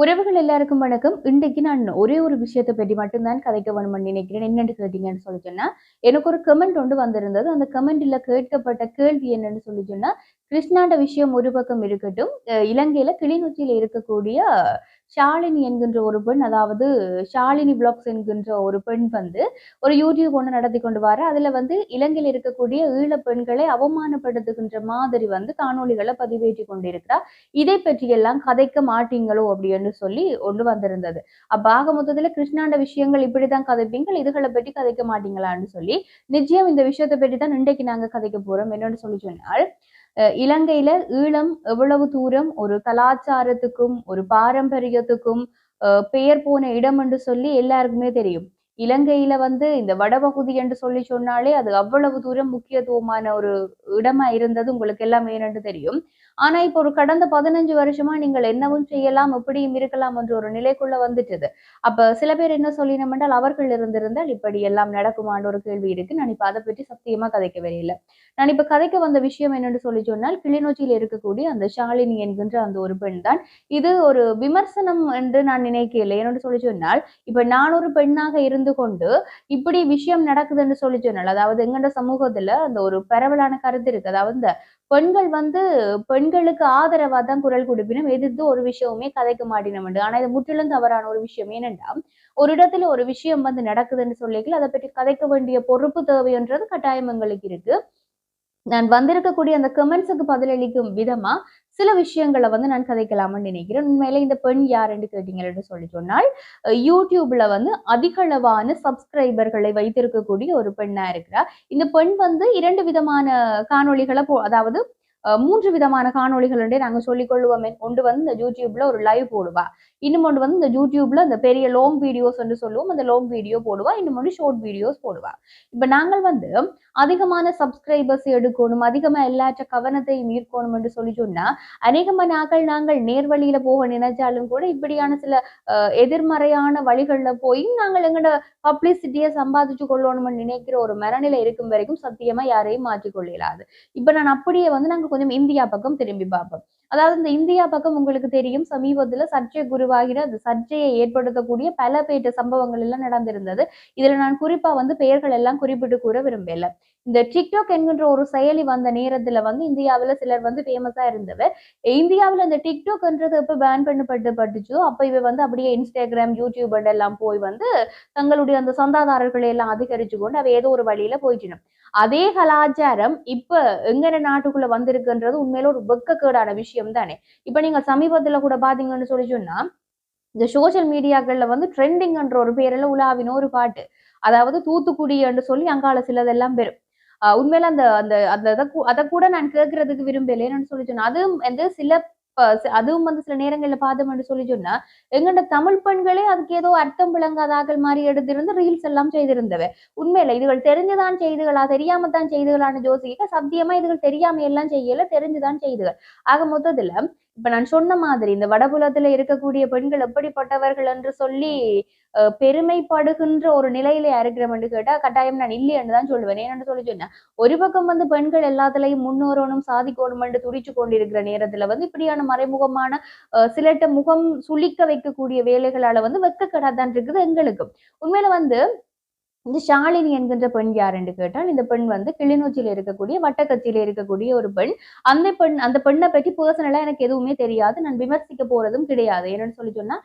உறவுகள் எல்லாருக்கும் வணக்கம். இன்றைக்கு நான் ஒரே ஒரு விஷயத்தை பற்றி மட்டும்தான் கதைக்க வேணும்னு நினைக்கிறேன். என்னென்னு கேட்டீங்கன்னு சொல்லி சொன்னால் எனக்கு ஒரு கமெண்ட் ஒன்று வந்திருந்தது. அந்த கமெண்ட்ல கேட்கப்பட்ட கேள்வி என்னன்னு சொல்லி சொன்னால் கிருஷ்ணாண்ட விஷயம் ஒரு பக்கம் இருக்கட்டும் இலங்கையில கிளிநொச்சியில இருக்கக்கூடிய ஷாலினி என்கின்ற ஒரு பெண் அதாவது ஷாலினி பிளாக்ஸ் என்கின்ற ஒரு பெண் வந்து ஒரு யூடியூப் ஒன்று நடத்தி கொண்டு வர அதுல வந்து இலங்கையில் இருக்கக்கூடிய ஈழ பெண்களை அவமானப்படுத்துகின்ற மாதிரி வந்து காணொளிகளை பதிவேற்றி கொண்டிருக்கிறார் இதை பற்றியெல்லாம் கதைக்க மாட்டீங்களோ அப்படின்னு சொல்லி ஒன்று வந்திருந்தது. அப்பாக மொத்தத்துல கிருஷ்ணாண்ட விஷயங்கள் இப்படிதான் கதைப்பீங்கள் இதுகளை பற்றி கதைக்க மாட்டீங்களான்னு சொல்லி நிச்சயம் இந்த விஷயத்தை பற்றி தான் இன்றைக்கு நாங்க கதைக்க போறோம். என்னன்னு சொல்லி சொன்னால் இலங்கையில ஈழம் எவ்வளவு தூரம் ஒரு கலாச்சாரத்துக்கும் ஒரு பாரம்பரியத்துக்கும் பெயர் போன இடம் என்று சொல்லி எல்லாருக்குமே தெரியும். இலங்கையில வந்து இந்த வடபகுதி என்று சொல்லி சொன்னாலே அது அவ்வளவு தூரம் முக்கியத்துவமான ஒரு இடமா இருந்தது உங்களுக்கு எல்லாமே என்னன்னு தெரியும். ஆனா இப்போ ஒரு கடந்த பதினஞ்சு வருஷமா நீங்கள் என்னவும் செய்யலாம் எப்படியும் இருக்கலாம் என்ற ஒரு நிலைக்குள்ள வந்துட்டது. அப்ப சில பேர் என்ன சொல்லினோம் என்றால் அவர்கள் இருந்திருந்தால் இப்படி எல்லாம் நடக்குமான்ற ஒரு கேள்வி இருக்கு. நான் இப்ப அதை பற்றி சத்தியமா கதைக்க வரையில நான் இப்ப கதைக்க வந்த விஷயம் என்னன்னு சொல்லி சொன்னால் கிளிநொச்சியில் இருக்கக்கூடிய அந்த ஷாலினி என்கின்ற அந்த ஒரு பெண் தான் இது ஒரு விமர்சனம் என்று நான் நினைக்கல என்னன்னு சொல்லி சொன்னால் இப்ப நான் ஒரு பெண்ணாக இருந்து கொண்டு இப்படி விஷயம் நடக்குதுன்னு சொல்லி சொன்னால் அதாவது எங்கட சமூகத்துல அந்த ஒரு பரவலான கருத்து இருக்கு. அதாவது இந்த பெண்கள் வந்து பெண்களுக்கு ஆதரவா தான் குரல் கொடுப்பினும் எதிர்த்து ஒரு விஷயமே கதைக்க மாட்டினோம் ஆனா இது முற்றிலும் தவறான ஒரு விஷயம். ஏனென்றா ஒரு இடத்துல ஒரு விஷயம் வந்து நடக்குதுன்னு சொல்லிக்கல அதை பற்றி கதைக்க வேண்டிய பொறுப்பு தேவைன்றது கட்டாயம் எங்களுக்கு இருக்கு. நான் வந்திருக்கக்கூடிய அந்த கமெண்ட்ஸுக்கு பதிலளிக்கும் விதமா சில விஷயங்களை வந்து நான் கதைக்கலாம்னு நினைக்கிறேன். உண்மையில இந்த பெண் யாருன்னு கேட்டீங்கன்னு சொல்லி சொன்னால் யூடியூப்ல வந்து அதிகளவான சப்ஸ்கிரைபர்களை வைத்திருக்கக்கூடிய ஒரு பெண்ணா இருக்கிறா. இந்த பெண் வந்து இரண்டு விதமான காணொளிகளை போ அதாவது மூன்று விதமான காணொளிகள் நாங்க சொல்லிக் கொள்வோமே ஒன்று வந்து இந்த யூடியூப்ல ஒரு லைவ் போடுவா. இன்னும் ஒன்று வந்து இந்த யூடியூப்ல இந்த பெரிய லாங் வீடியோஸ் என்று சொல்லுவோம். அந்த லாங் வீடியோ போடுவா. இன்னும் ஒன்று ஷார்ட் வீடியோஸ் போடுவா. இப்ப நாங்கள் வந்து அதிகமான சப்ஸ்கிரைபர்ஸ் எடுக்கணும் அதிகமா எல்லாற்ற கவனத்தையும் ஈர்க்கணும் என்று சொல்லி சொன்னா அநேகமா நாங்கள் நாங்கள் நேர்வழியில போக நினைச்சாலும் கூட இப்படியான சில எதிர்மறையான வழிகள்ல போய் நாங்கள் எங்களோட பப்ளிசிட்டியை சம்பாதிச்சு கொள்ளணும்னு நினைக்கிற ஒரு மரநிலை இருக்கும் வரைக்கும் சத்தியமா யாரையும் மாற்றிக்கொள்ள இயலாது இப்ப நான் அப்படியே வந்து நாங்க கொஞ்சம் இந்தியா பக்கம் திரும்பி பார்ப்போம். அதாவது இந்த இந்தியா பக்கம் உங்களுக்கு தெரியும் சமீபத்துல சர்ச்சை குருவாகிற அந்த சர்ச்சையை ஏற்படுத்தக்கூடிய பல பேட்டு சம்பவங்கள் எல்லாம் நடந்திருந்தது. இதுல நான் குறிப்பா வந்து பெயர்கள் எல்லாம் குறிப்பிட்டு கூற விரும்பல இந்த டிக்டாக் என்கின்ற ஒரு செயலி வந்த நேரத்துல வந்து இந்தியாவில் சிலர் வந்து ஃபேமஸா இருந்தவர். இந்தியாவில் இந்த டிக்டாக்ன்றது எப்ப பேன் பண்ணப்பட்டு பட்டுச்சோ அப்ப இவ வந்து அப்படியே இன்ஸ்டாகிராம் யூடியூப் எல்லாம் போய் வந்து தங்களுடைய அந்த சொந்ததாரர்களை எல்லாம் அதிகரிச்சு கொண்டு அவ ஏதோ ஒரு வழியில போயிட்டினும் அதே கலாச்சாரம் இப்ப எங்கன நாட்டுக்குள்ள வந்திருக்குன்றது உண்மையில ஒரு வெக்கக்கேடான விஷயம் தானே. இப்ப நீங்க சமீபத்துல கூட பாத்தீங்கன்னு சொல்லி சொன்னா இந்த சோஷியல் மீடியாக்கள்ல வந்து ட்ரெண்டிங்ன்ற ஒரு பேர்ல உலாவின ஒரு பாட்டு. அதாவது தூத்துக்குடி என்று சொல்லி அங்கால சிலதெல்லாம் பெறும். உண்மையில அந்த அந்த அந்த கூ- அதை கூட நான் கேட்கறதுக்கு விரும்பல. என்னன்னு சொல்லி சொன்னேன் அதுவும் வந்து சில அதுவும் வந்து சில நேரங்கள்ல என்று சொல்லி சொன்னா எங்கட தமிழ் பெண்களே அதுக்கு ஏதோ அர்த்தம் விளங்காதாக்கள் மாதிரி எடுத்திருந்து ரீல்ஸ் எல்லாம் செய்திருந்தவ. உண்மையில இதுகள் தெரிஞ்சுதான் செய்துகளா தெரியாம தான் செய்துகளான்னு யோசிக்க சத்தியமா இதுகள் தெரியாம எல்லாம் செய்யல தெரிஞ்சுதான் செய்துகள். ஆக மொத்தத்துல இப்ப நான் சொன்ன மாதிரி இந்த வடபுலத்துல இருக்கக்கூடிய பெண்கள் எப்படிப்பட்டவர்கள் என்று சொல்லி பெருமைப்படுகின்ற ஒரு நிலையில இருக்கிறோம்னு கேட்டா கட்டாயம் நான் இல்லைன்னு தான் சொல்லுவேன். ஏன்னு சொல்லி சொன்னேன் ஒரு பக்கம் வந்து பெண்கள் எல்லாத்துலயும் முன்னோரணும் சாதிக்கணும் என்று துடிச்சு கொண்டிருக்கிற நேரத்துல வந்து இப்படியான மறைமுகமான சிலட்ட முகம் சுளிக்க வைக்கக்கூடிய வேலைகளால வந்து வெக்கக்கடாதான் இருக்குது எங்களுக்கும். உண்மையில வந்து இந்த ஷாலினி என்கின்ற பெண் யார் என்று கேட்டால் இந்த பெண் வந்து கிளிநொச்சியில இருக்கக்கூடிய வட்டக்கச்சியில இருக்கக்கூடிய ஒரு பெண். அந்த பெண் அந்த பெண்ணை பற்றி பர்சனலா எனக்கு எதுவுமே தெரியாது. நான் விமர்சிக்க போறதும் கிடையாது. என்னன்னு சொல்லி சொன்னா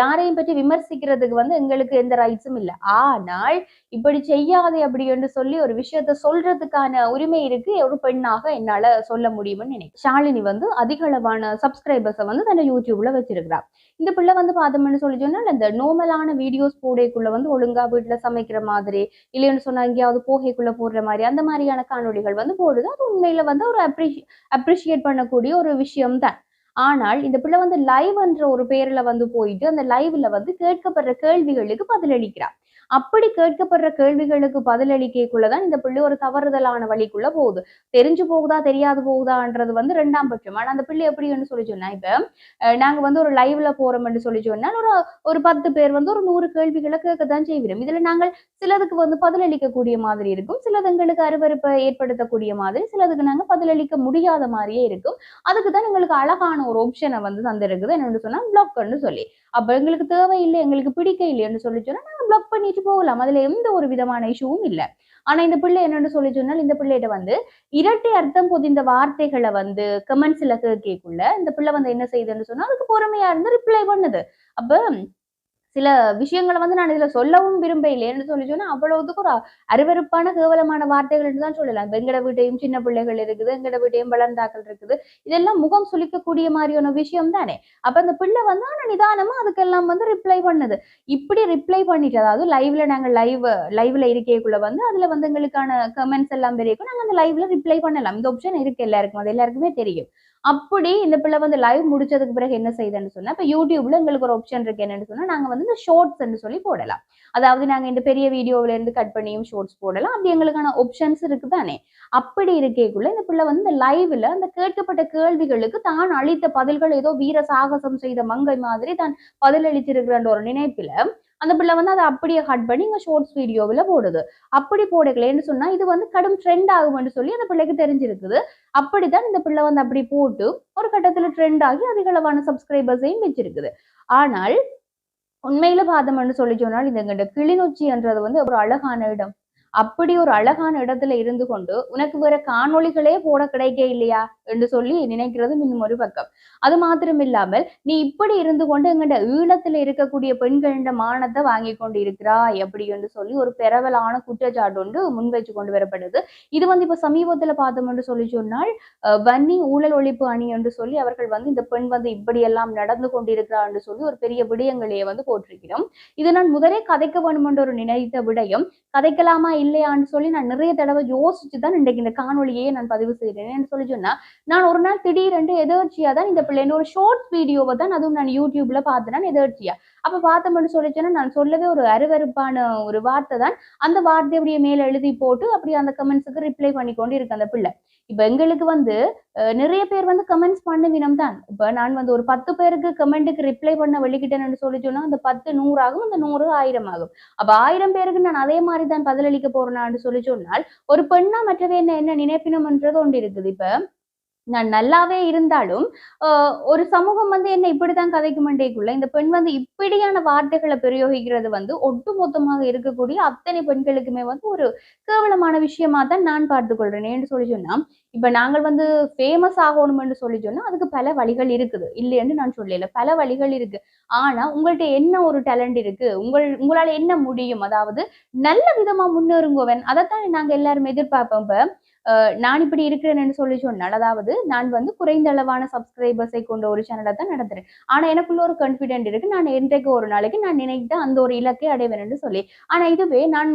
யாரையும் பற்றி விமர்சிக்கிறதுக்கு வந்து எங்களுக்கு எந்த ரைட்ஸும் இல்லை. ஆனால் இப்படி செய்யாதே அப்படி என்று சொல்லி ஒரு விஷயத்த சொல்றதுக்கான உரிமை இருக்கு. ஒரு பெண்ணாக என்னால சொல்ல முடியும்னு நினைக்கிறேன். ஷாலினி வந்து அதிக அளவான சப்ஸ்கிரைபர்ஸை வந்து தன்னை யூடியூப்ல வச்சிருக்கிறான் இந்த பிள்ளை வந்து பார்த்தோம்னு சொல்லி சொன்னால் இந்த நோமலான வீடியோஸ் போடக்குள்ள வந்து ஒழுங்கா வீட்டுல சமைக்கிற மாதிரி இல்லைன்னு சொன்னா எங்கேயாவது போகைக்குள்ள போடுற மாதிரி அந்த மாதிரியான காணொளிகள் வந்து போடுது. அது உண்மையில வந்து ஒரு அப்ரிஷி அப்ரிஷியேட் பண்ணக்கூடிய ஒரு விஷயம் தான் ஆனால் இந்த பிள்ளை வந்து லைவ்ன்ற ஒரு பேர்ல வந்து போயிட்டு அந்த லைவ்ல வந்து கேட்கப்படுற கேள்விகளுக்கு பதிலளிக்கிறார் அப்படி கேட்கப்படுற கேள்விகளுக்கு பதிலளிக்கக்குள்ளதான் இந்த பிள்ளை ஒரு தவறுதலான வழிக்குள்ள போகுது. தெரிஞ்சு போகுதா தெரியாது போகுதான்றது வந்து ரெண்டாம் பட்சம். ஆனா அந்த பிள்ளை எப்படின்னு சொல்லி சொன்னா இப்ப நாங்க வந்து ஒரு லைவ்ல போறோம்னு சொல்லி சொன்னால் ஒரு ஒரு பத்து பேர் வந்து ஒரு நூறு கேள்விகளை கேட்கத்தான் செய்கிறோம் இதுல நாங்கள் சிலதுக்கு வந்து பதிலளிக்கக்கூடிய மாதிரி இருக்கும். சிலது எங்களுக்கு அருவருப்பை ஏற்படுத்தக்கூடிய மாதிரி சிலதுக்கு நாங்க பதிலளிக்க முடியாத மாதிரியே இருக்கும். அதுக்கு தான் எங்களுக்கு அழகான ஒரு ஆப்ஷனை வந்து தந்திருக்குது. என்னன்னு சொன்னா பிளாக்னு சொல்லி. அப்ப எங்களுக்கு தேவையில்லை எங்களுக்கு பிடிக்க இல்லைன்னு சொல்லி சொன்னா பிளாக் பண்ணிட்டு போகலாம். அதுல எந்த ஒரு விதமான இஷ்யூவும் இல்லை. ஆனா இந்த பிள்ளை என்னன்னு சொல்லி சொன்னால் இந்த பிள்ளைகிட்ட வந்து இரட்டை அர்த்தம் பொதிந்த வார்த்தைகளை வந்து கமெண்ட்ஸ்ல கேட்கக்குள்ள இந்த பிள்ளை வந்து என்ன செய்யுதுன்னு சொன்னா அதுக்கு பொறுமையா இருந்து ரிப்ளை பண்ணுது. அப்ப சில விஷயங்களை வந்து நான் இதுல சொல்லவும் விரும்ப இல்லைன்னு சொல்லி சொன்னா அவ்வளவுக்கு ஒரு அருவருப்பான கேவலமான வார்த்தைகள் தான் சொல்லலாம். வெங்கட எங்கட வீட்டையும் சின்ன பிள்ளைகள் இருக்குது எங்கட வீட்டையும் வளர்ந்தாக்கள் இருக்குது. இதெல்லாம் முகம் சுளிக்கக்கூடிய மாதிரியான விஷயம் தானே? அப்ப அந்த பிள்ளை வந்து ஆனா நிதானமா அதுக்கெல்லாம் வந்து ரிப்ளை பண்ணுது. இப்படி ரிப்ளை பண்ணிட்டு அதாவது லைவ்ல நாங்க லைவ் லைவ்ல இருக்கேக்குள்ள வந்து அதுல வந்து எங்களுக்கான கமெண்ட்ஸ் எல்லாம் வரைக்கும் நாங்க அந்த லைவ்ல ரிப்ளை பண்ணலாம். இந்த ஆப்ஷன் இருக்கு எல்லாருக்கும். அது எல்லாருக்குமே தெரியும். அப்படி இந்த பிள்ளை வந்து லைவ் முடிச்சதுக்கு பிறகு என்ன செய்யுதுன்னு சொன்னா இப்ப யூடியூப்ல எங்களுக்கு ஒரு ஆப்ஷன் இருக்கு என்னன்னு சொன்னா நாங்க வந்து இந்த ஷார்ட்ஸ் சொல்லி போடலாம். அதாவது நாங்க இந்த பெரிய வீடியோல இருந்து கட் பண்ணியும் ஷோர்ட்ஸ் போடலாம். அப்படி எங்களுக்கான ஆப்ஷன்ஸ் இருக்கு தானே. அப்படி இருக்கேக்குள்ள இந்த பிள்ளை வந்து இந்த லைவ்ல அந்த கேட்கப்பட்ட கேள்விகளுக்கு தான் அளித்த பதில்கள் ஏதோ வீர சாகசம் செய்த மங்கை மாதிரி தான் பதிலளிச்சிருக்கிற ஒரு நினைப்பில் அந்த பிள்ளை வந்து அதை அப்படியே கட் பண்ணி இங்க ஷார்ட்ஸ் வீடியோவில் போடுது. அப்படி போடக்கலன்னு சொன்னா இது வந்து கடும் ட்ரெண்ட் ஆகும்னு சொல்லி அந்த பிள்ளைக்கு தெரிஞ்சிருக்குது. அப்படிதான் இந்த பிள்ளை வந்து அப்படி போட்டு ஒரு கட்டத்துல ட்ரெண்ட் ஆகி அதிகளவான சப்ஸ்கிரைபர்ஸையும் வச்சிருக்குது ஆனால் உண்மையில பார்த்தோம்னு சொல்லி சொன்னால் இந்த கிளிநொச்சி என்றது வந்து ஒரு அழகான இடம். அப்படி ஒரு அழகான இடத்துல இருந்து கொண்டு உனக்கு வேற காணொளிகளே போட கிடைக்க இல்லையா என்று சொல்லி நினைக்கிறது இன்னும் ஒரு பக்கம். அது மாத்திரம் இல்லாமல் நீ இப்படி இருந்து கொண்டு எங்கட ஈழத்துல இருக்கக்கூடிய பெண்களின் மானத்தை வாங்கி கொண்டு இருக்கிறாய் அப்படி என்று சொல்லி ஒரு பரவலான குற்றச்சாட்டு ஒன்று முன்வைச்சு கொண்டு வரப்படுது. இது வந்து இப்ப சமீபத்துல பார்த்தோம் என்று சொல்லி சொன்னால் அஹ், வன்னி ஊழல் ஒழிப்பு அணி என்று சொல்லி அவர்கள் வந்து இந்த பெண் வந்து இப்படியெல்லாம் நடந்து கொண்டிருக்கிறார் என்று சொல்லி ஒரு பெரிய விடயங்களையே வந்து போட்டிருக்கிறோம். இது நான் முதலே கதைக்க வேண்டும் என்று ஒரு நினைத்த விடயம். கதைக்கலாமா இல்லையான்னு சொல்லி நான் நிறைய தடவை யோசிச்சு தான் இன்றைக்கு இந்த காணொலியே நான் பதிவு செய்கிறேன் சொல்லி சொன்னா நான் ஒரு நாள் திடீரென்று எதர்ச்சியா தான் இந்த பிள்ளைங்க ஒரு ஷார்ட்ஸ் வீடியோவை தான் அதுவும் நான் யூடியூப்ல பார்த்தேன். எதர்ச்சியா? அப்ப பார்த்தோம்னு சொல்லிச்சேன்னா நான் சொல்லவே ஒரு அருவருப்பான ஒரு வார்த்தை தான். அந்த வார்த்தை அப்படியே மேல எழுதி போட்டு அப்படியே அந்த கமெண்ட்ஸுக்கு ரிப்ளை பண்ணி கொண்டு இருக்கு அந்த பிள்ளை. இப்ப எங்களுக்கு வந்து அஹ், நிறைய பேர் வந்து கமெண்ட்ஸ் பண்ண வினம் தான் இப்ப நான் வந்து ஒரு பத்து பேருக்கு கமெண்ட்டுக்கு ரிப்ளை பண்ண வெளிக்கிட்டேன்னு சொல்லி சொன்னா அந்த பத்து நூறு ஆகும் அந்த நூறு ஆயிரம் ஆகும். அப்ப ஆயிரம் பேருக்கு நான் அதே மாதிரி தான் பதிலளிக்க போறேனான்னு சொல்லி சொன்னால் ஒரு பெண்ணா மற்றவே என்ன என்ன நினைப்பினம்ன்றது ஒன்று இருக்குது இப்ப நான் நல்லாவே இருந்தாலும் ஒரு சமூகம் வந்து என்ன இப்படிதான் கதைக்கு மண்டேக்குள்ள இந்த பெண் வந்து இப்படியான வார்த்தைகளை பிரயோகிக்கிறது வந்து ஒட்டுமொத்தமாக இருக்கக்கூடிய அத்தனை பெண்களுக்குமே வந்து ஒரு கேவலமான விஷயமா தான் நான் பார்த்து கொள்றேன் என்று சொல்லி சொன்னா இப்ப நாங்கள் வந்து ஃபேமஸ் ஆகணும்னு சொல்லி சொன்னா அதுக்கு பல வழிகள் இருக்குது. இல்லைன்னு நான் சொல்லல. பல வழிகள் இருக்கு. ஆனா உங்கள்ட்ட என்ன ஒரு டேலண்ட் இருக்கு? உங்கள் உங்களால என்ன முடியும்? அதாவது நல்ல விதமா முன்னேறுங்கோவன். அதைத்தான் நாங்க எல்லாரும் எதிர்பார்ப்போம். இப்ப நான் இப்படி இருக்கிறேன்னு சொல்லி சொன்னால் அதாவது நான் வந்து குறைந்த அளவான சப்ஸ்கிரைபர்ஸை கொண்ட ஒரு சேனலை தான் நடத்துறேன். ஆனா எனக்குள்ள ஒரு கான்ஃபிடென்ட் இருக்கு. நான் என்றைக்கு ஒரு நாளைக்கு நான் நினைத்த அந்த ஒரு இலக்கை அடைவேன்னு சொல்லி. ஆனா இதுவே நான்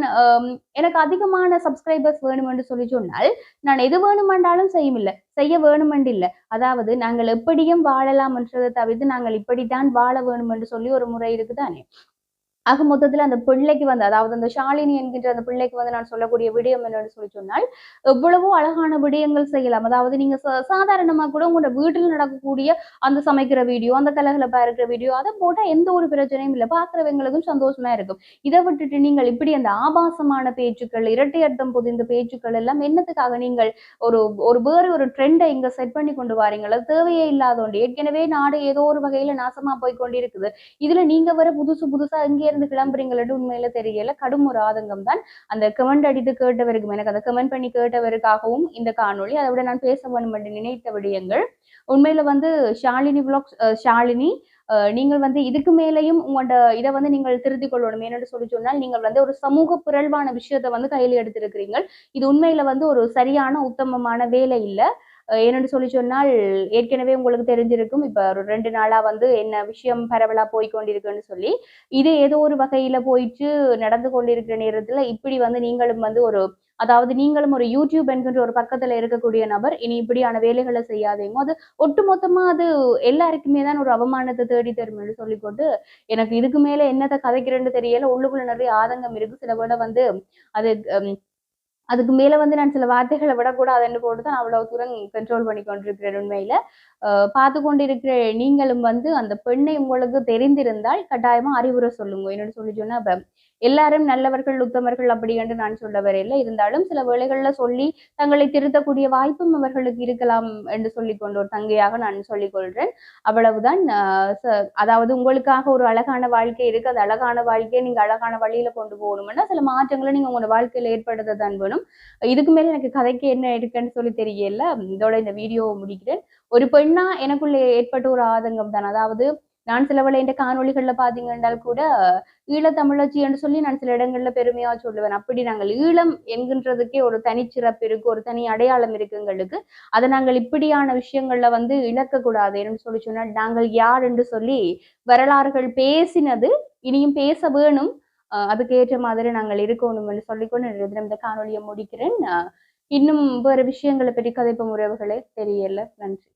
எனக்கு அதிகமான சப்ஸ்கிரைபர்ஸ் வேணுமென்று சொல்லி சொன்னால் நான் எது வேணுமென்றாலும் செய்யுமில்ல. செய்ய வேணுமென்று இல்லை. அதாவது நாங்கள் எப்படியும் வாழலாம் என்றதை தவிர்த்து நாங்கள் இப்படித்தான் வாழ வேணும் என்று சொல்லி ஒரு முறை இருக்குதானே. ஆக மொத்தத்துல அந்த பிள்ளைக்கு வந்து அதாவது அந்த ஷாலினி என்கின்ற அந்த பிள்ளைக்கு வந்து நான் சொல்லக்கூடிய விடயம் என்னன்னு சொல்லி சொன்னால் எவ்வளவோ அழகான விடயங்கள் செய்யலாம். அதாவது நீங்க சா- சாதாரணமா கூட உங்களோட வீட்டில் நடக்கக்கூடிய அந்த சமைக்கிற வீடியோ அந்த கலகலப்பா இருக்கிற வீடியோ அதை போட்டா எந்த ஒரு பிரச்சனையும் இல்லை. பாக்குறவங்களுக்கும் சந்தோஷமா இருக்கும். இதை விட்டுட்டு நீங்கள் இப்படி அந்த ஆபாசமான பேச்சுக்கள் இரட்டை அர்த்தம் புதிந்த பேச்சுக்கள் எல்லாம் என்னத்துக்காக நீங்கள் ஒரு ஒரு வேறு ஒரு ட்ரெண்டை இங்க செட் பண்ணி கொண்டு வாரீங்களா தேவையே இல்லாத ஒன்று. ஏற்கனவே நாடு ஏதோ ஒரு வகையில நாசமா போய் கொண்டிருக்குது. இதுல நீங்க வர புதுசு புதுசா இங்கே இருந்து கிளம்புறீங்களு உண்மையில தெரியல. கடும் ஒரு ஆதங்கம் தான் அந்த கமெண்ட் அடித்து கேட்டவருக்கும் எனக்கு அந்த கமெண்ட் பண்ணி கேட்டவருக்காகவும் இந்த காணொளி அதை விட நான் பேச வேண்டும் என்று நினைத்த விடயங்கள். உண்மையில வந்து ஷாலினி vlogs ஷாலினி நீங்கள் வந்து இதுக்கு மேலேயும் உங்களோட இதை வந்து நீங்கள் திருத்திக் கொள்ளணும். ஏன்னு சொல்லி சொன்னால் நீங்கள் வந்து ஒரு சமூக பிறழ்வான விஷயத்தை வந்து கையில் எடுத்திருக்கிறீர்கள். இது உண்மையில வந்து ஒரு சரியான உத்தமமான வேலை இல்லை. ஏன்னு சொல்லி சொன்னால் ஏற்கனவே உங்களுக்கு தெரிஞ்சிருக்கும் இப்போ ஒரு ரெண்டு நாளாக வந்து என்ன விஷயம் பரவலாக போய் கொண்டிருக்குன்னு சொல்லி இது ஏதோ ஒரு வகையில் போயிட்டு நடந்து கொண்டிருக்கிற நேரத்தில் இப்படி வந்து நீங்களும் வந்து ஒரு அதாவது நீங்களும் ஒரு யூடியூப் என்கின்ற ஒரு பக்கத்துல இருக்கக்கூடிய நபர் இனி இப்படியான வேலைகளை செய்யாதீங்க. அது ஒட்டுமொத்தமா அது எல்லாருக்குமே தான் ஒரு அவமானத்தை தேடி தரும்னு சொல்லிக்கொண்டு எனக்கு இதுக்கு மேல என்னத்தை கதைக்கிறேன்னு தெரியல உள்ளுக்குள்ள நிறைய ஆதங்கம் இருக்கு. சில விட வந்து அது அதுக்கு மேல வந்து நான் சில வார்த்தைகளை விடக்கூடாதுன்னு போட்டு தான் அவ்வளவு தூரம் கண்ட்ரோல் பண்ணி கொண்டிருக்கிறேன் உண்மையில. பார்த்து கொண்டிருக்கிற நீங்களும் வந்து அந்த பெண்ணை உங்களுக்கு தெரிந்திருந்தால் கட்டாயமா அறிவுரை சொல்லுங்க. என்னன்னு சொல்லி சொன்னா இப்ப எல்லாரும் நல்லவர்கள் உத்தமர்கள் அப்படி என்று நான் சொல்ல வரையில இருந்தாலும் சில வேளைகள்ல சொல்லி தங்களை திருத்தக்கூடிய வாய்ப்பும் அவர்களுக்கு இருக்கலாம் என்று சொல்லி கொண்டு ஒரு தங்கையாக நான் சொல்லிக் கொள்றேன். அவ்வளவுதான். ஆஹ் அதாவது உங்களுக்காக ஒரு அழகான வாழ்க்கை இருக்கு. அது அழகான வாழ்க்கையை நீங்க அழகான வழியில கொண்டு போகணும்னா சில மாற்றங்களை நீங்க உங்களோட வாழ்க்கையில ஏற்படுத்த தான் வேணும். இதுக்கு மேல எனக்கு கதைக்கு என்ன இருக்குன்னு சொல்லி தெரியல. இதோட இந்த வீடியோவை முடிக்கிறேன். ஒரு பெண்ணா எனக்குள்ள ஏற்பட்ட ஒரு ஆதங்கம் தான். அதாவது நான் சில வேளை இந்த காணொளிகள்ல பாத்தீங்கன்னா கூட ஈழத்தமிழச்சி என்று சொல்லி நான் சில இடங்கள்ல பெருமையா சொல்லுவேன். அப்படி நாங்கள் ஈழம் என்கின்றதுக்கே ஒரு தனிச்சிறப்பு இருக்கு ஒரு தனி அடையாளம் இருக்கு எங்களுக்கு. அதை நாங்கள் இப்படியான விஷயங்கள்ல வந்து இழக்க கூடாது என்று சொல்லி சொன்னால் நாங்கள் யார் என்று சொல்லி வரலாறுகள் பேசினது இனியும் பேச வேணும். அதுக்கு ஏற்ற மாதிரி நாங்கள் இருக்கணும் என்று சொல்லிக்கொண்டு இந்த காணொலியை முடிக்கிறேன். இன்னும் வேறு விஷயங்களை பற்றி கதைப்பு உறவுகளே தெரியல. நன்றி.